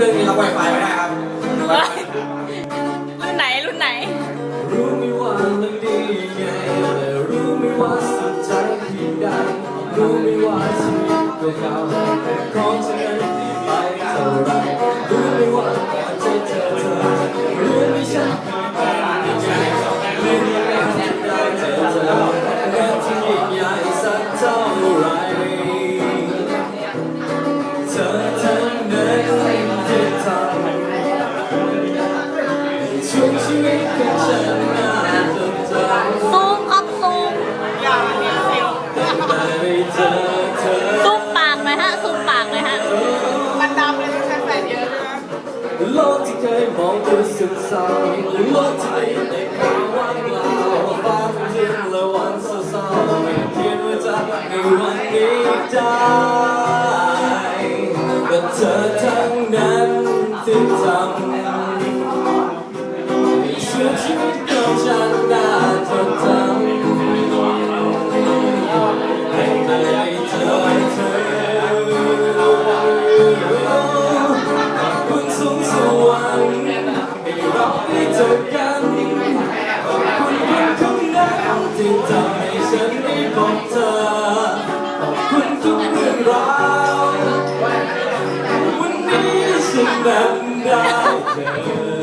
เครื่องนี้รับไวไฟไม่ได้ครับรุ่นไหนรุ่นไหน รู้ไหมว่ามันดีไงแต่รู้ไหมว่าสุดใจเพียงใดรู้ไหมว่าชีวิตเก่าๆแต่ของฉันนั้นดี โลกที่เคยมองดูสุดเศร้าโลกที่ในความว่างเปล่าฟ้าจริงและวันเศร้าๆไม่คิดว่าจะในวันนี้ได้แต่เธอทั้งนั้นที่ทำให้ชีวิตของฉัน จอกันขอบคุณคุณคุณนั้นที่ทำให้ฉันได้พบเธอขอบคุณทุกเรื่องราววันนี้ฉันนั้นได้เจอ